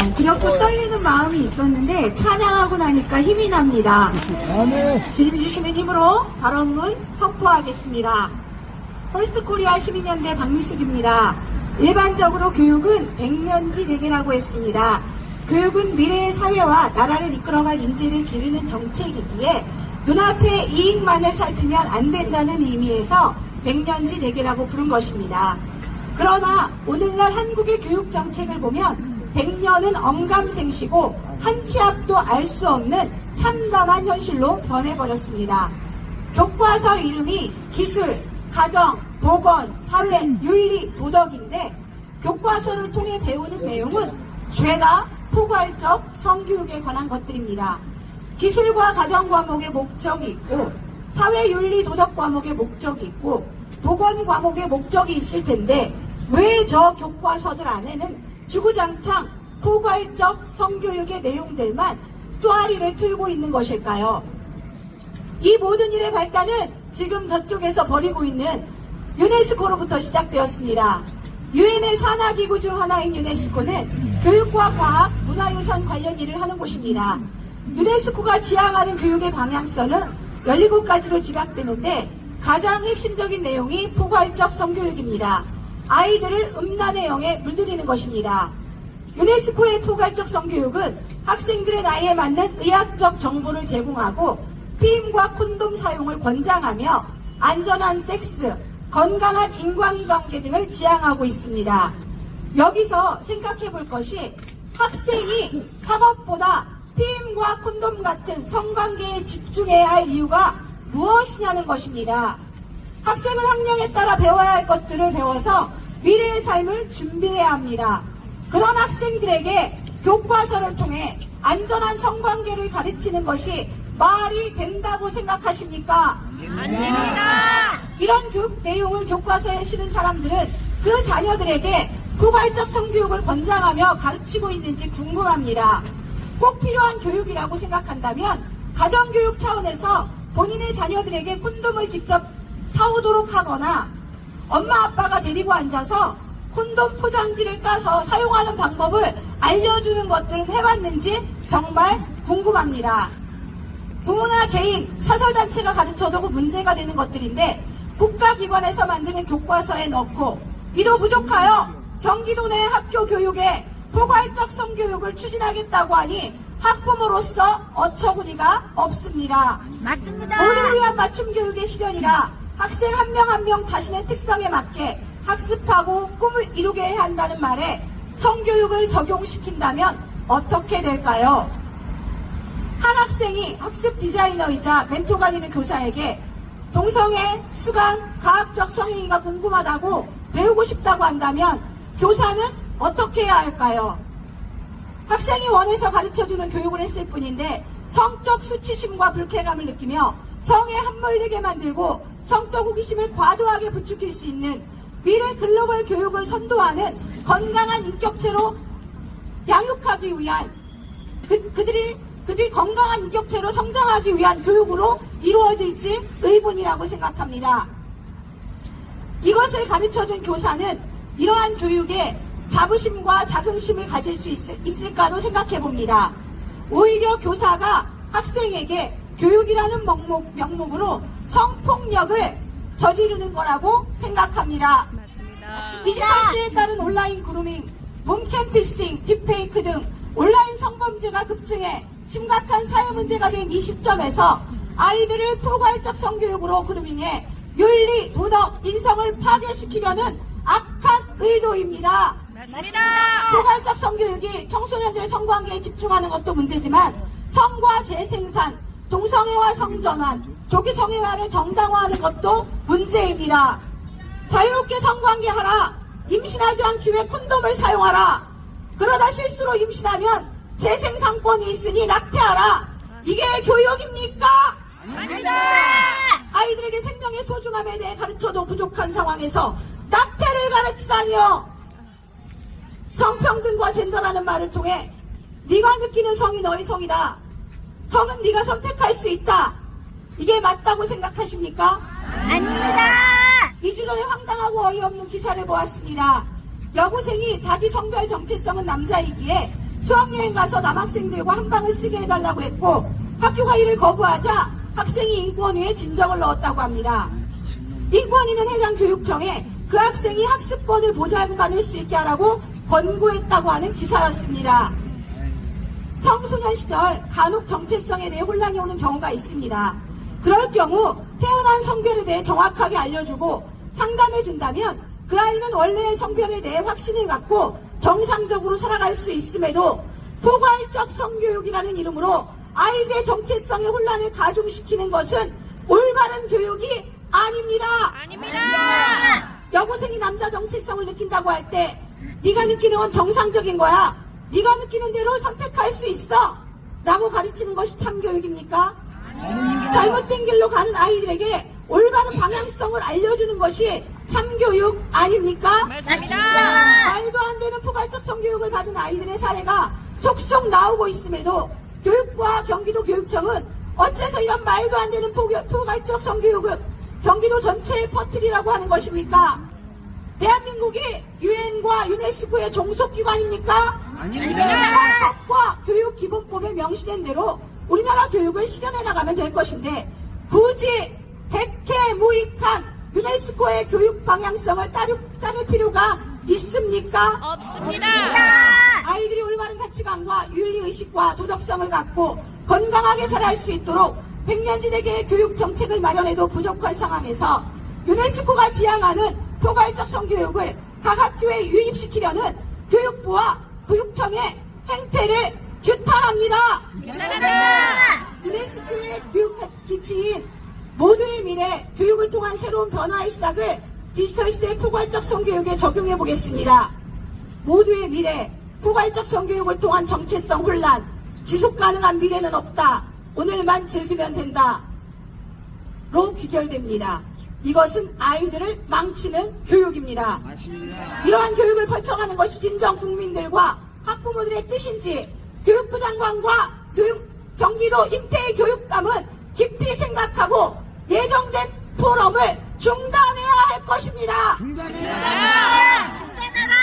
어, 두렵고 떨리는 마음이 있었는데 찬양하고 나니까 힘이 납니다. 주님이 주시는 힘으로 발언문 선포하겠습니다. 펄스트 코리아 12년대 박미숙입니다. 일반적으로 교육은 백년지 대계라고 했습니다. 교육은 미래의 사회와 나라를 이끌어갈 인재를 기르는 정책이기에 눈앞의 이익만을 살피면 안 된다는 의미에서 백년지 대계라고 부른 것입니다. 그러나 오늘날 한국의 교육 정책을 보면 백년은 엄감생시고 한 치 앞도 알 수 없는 참담한 현실로 변해버렸습니다. 교과서 이름이 기술, 가정, 보건, 사회, 윤리, 도덕인데 교과서를 통해 배우는 내용은 죄나 포괄적 성교육에 관한 것들입니다. 기술과 가정 과목의 목적이 있고 사회 윤리 도덕 과목의 목적이 있고 보건 과목의 목적이 있을 텐데 왜 저 교과서들 안에는 주구장창 포괄적 성교육의 내용들만 또아리를 틀고 있는 것일까요? 이 모든 일의 발단은 지금 저쪽에서 벌이고 있는 유네스코로부터 시작되었습니다. 유엔의 산하기구 중 하나인 유네스코는 교육과 과학, 문화유산 관련 일을 하는 곳입니다. 유네스코가 지향하는 교육의 방향성은 17가지로 집약되는데 가장 핵심적인 내용이 포괄적 성교육입니다. 아이들을 음란의 영에 물들이는 것입니다. 유네스코의 포괄적 성교육은 학생들의 나이에 맞는 의학적 정보를 제공하고 피임과 콘돔 사용을 권장하며 안전한 섹스, 건강한 인간관계 등을 지향하고 있습니다. 여기서 생각해 볼 것이 학생이 학업보다 피임과 콘돔 같은 성관계에 집중해야 할 이유가 무엇이냐는 것입니다. 학생은 학령에 따라 배워야 할 것들을 배워서 미래의 삶을 준비해야 합니다. 그런 학생들에게 교과서를 통해 안전한 성관계를 가르치는 것이 말이 된다고 생각하십니까? 안 됩니다. 이런 교육 내용을 교과서에 실은 사람들은 그 자녀들에게 포괄적 성교육을 권장하며 가르치고 있는지 궁금합니다. 꼭 필요한 교육이라고 생각한다면 가정교육 차원에서 본인의 자녀들에게 콘돔을 직접 사오도록 하거나 엄마 아빠가 데리고 앉아서 콘돔 포장지를 까서 사용하는 방법을 알려주는 것들은 해봤는지 정말 궁금합니다. 부모나 개인, 사설단체가 가르쳐도 그 문제가 되는 것들인데 국가기관에서 만드는 교과서에 넣고 이도 부족하여 경기도 내 학교 교육에 포괄적 성교육을 추진하겠다고 하니 학부모로서 어처구니가 없습니다. 맞습니다. 모두를 위한 맞춤 교육의 실현이라 학생 한 명 한 명 자신의 특성에 맞게 학습하고 꿈을 이루게 해야 한다는 말에 성교육을 적용시킨다면 어떻게 될까요? 한 학생이 학습 디자이너이자 멘토가 되는 교사에게 동성애, 수강, 과학적 성행위가 궁금하다고 배우고 싶다고 한다면 교사는 어떻게 해야 할까요? 학생이 원해서 가르쳐주는 교육을 했을 뿐인데 성적 수치심과 불쾌감을 느끼며 성에 함몰리게 만들고 성적 호기심을 과도하게 부추길 수 있는 미래 글로벌 교육을 선도하는 건강한 인격체로 양육하기 위한 그, 그들이 그들이 건강한 인격체로 성장하기 위한 교육으로 이루어질지 의문이라고 생각합니다. 이것을 가르쳐준 교사는 이러한 교육에 자부심과 자긍심을 가질 수 있을, 까도 생각해 봅니다. 오히려 교사가 학생에게 교육이라는 명목, 명목으로 성폭력을 저지르는 거라고 생각합니다. 맞습니다. 디지털 시대에 따른 온라인 그루밍, 몸캠 피싱, 딥페이크 등 온라인 성범죄가 급증해 심각한 사회 문제가 된 이 시점에서 아이들을 포괄적 성교육으로 그루밍해 윤리, 도덕, 인성을 파괴시키려는 악한 의도입니다. 맞습니다. 포괄적 성교육이 청소년들의 성관계에 집중하는 것도 문제지만 성과 재생산, 동성애와 성전환, 조기 성애화를 정당화하는 것도 문제입니다. 자유롭게 성관계하라. 임신하지 않기 위해 콘돔을 사용하라. 그러다 실수로 임신하면 재생산권이 있으니 낙태하라. 이게 교육입니까? 아닙니다. 아이들에게 생명의 소중함에 대해 가르쳐도 부족한 상황에서 낙태를 가르치다니요. 성평등과 젠더라는 말을 통해 네가 느끼는 성이 너의 성이다. 성은 네가 선택할 수 있다. 이게 맞다고 생각하십니까? 아닙니다. 2주 전에 황당하고 어이없는 기사를 보았습니다. 여고생이 자기 성별 정체성은 남자이기에 수학여행 가서 남학생들과 한방을 쓰게 해달라고 했고 학교가 이를 거부하자 학생이 인권위에 진정을 넣었다고 합니다. 인권위는 해당 교육청에 그 학생이 학습권을 보장받을 수 있게 하라고 권고했다고 하는 기사였습니다. 청소년 시절 간혹 정체성에 대해 혼란이 오는 경우가 있습니다. 그럴 경우 태어난 성별에 대해 정확하게 알려주고 상담해 준다면 그 아이는 원래의 성별에 대해 확신을 갖고 정상적으로 살아갈 수 있음에도 포괄적 성교육이라는 이름으로 아이들의 정체성의 혼란을 가중시키는 것은 올바른 교육이 아닙니다. 아닙니다. 여고생이 남자 정체성을 느낀다고 할 때 네가 느끼는 건 정상적인 거야. 네가 느끼는 대로 선택할 수 있어. 라고 가르치는 것이 참교육입니까? 잘못된 길로 가는 아이들에게 올바른 방향성을 알려주는 것이 참교육 아닙니까? 맞습니다. 말도 안 되는 포괄적 성교육을 받은 아이들의 사례가 속속 나오고 있음에도 교육부와 경기도 교육청은 어째서 이런 말도 안 되는 포괄적 성교육을 경기도 전체에 퍼뜨리라고 하는 것입니까? 대한민국이 유엔과 유네스코의 종속기관입니까? 헌법과 교육 기본법에 명시된 대로 우리나라 교육을 실현해 나가면 될 것인데 굳이 백해 무익한 유네스코의 교육 방향성을 따를, 따를 필요가 있습니까? 없습니다. 아이들이 올바른 가치관과 윤리의식과 도덕성을 갖고 건강하게 자랄 수 있도록 백년지대계의 교육 정책을 마련해도 부족한 상황에서 유네스코가 지향하는 포괄적 성교육을 각 학교에 유입시키려는 교육부와 교육청의 행태를 규탄합니다. 대단하다. 유네스코의 교육 기치인 모두의 미래 교육을 통한 새로운 변화의 시작을 디지털 시대의 포괄적 성교육에 적용해 보겠습니다. 모두의 미래 포괄적 성교육을 통한 정체성 혼란 지속 가능한 미래는 없다. 오늘만 즐기면 된다. 로 귀결됩니다. 이것은 아이들을 망치는 교육입니다. 이러한 교육을 펼쳐가는 것이 진정 국민들과 학부모들의 뜻인지 교육부 장관과 교육, 경기도 임태희 교육감은 깊이 생각하고 예정된 포럼을 중단해야 할 것입니다.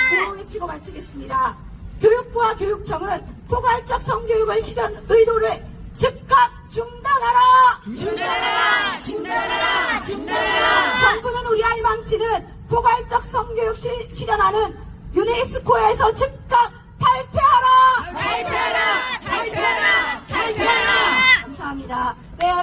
구호 외치고 마치겠습니다. 교육부와 교육청은 포괄적 성교육을 실현 의도를 즉각 중단하라! 중단하라. 중단하라. 중단하라. 정부는 망치는 포괄적 성교육 실, 실현하는 유네스코에서 즉각 탈퇴하라! 발표하라. 발표하라. 발표하라. 감사합니다. 네, 여러분.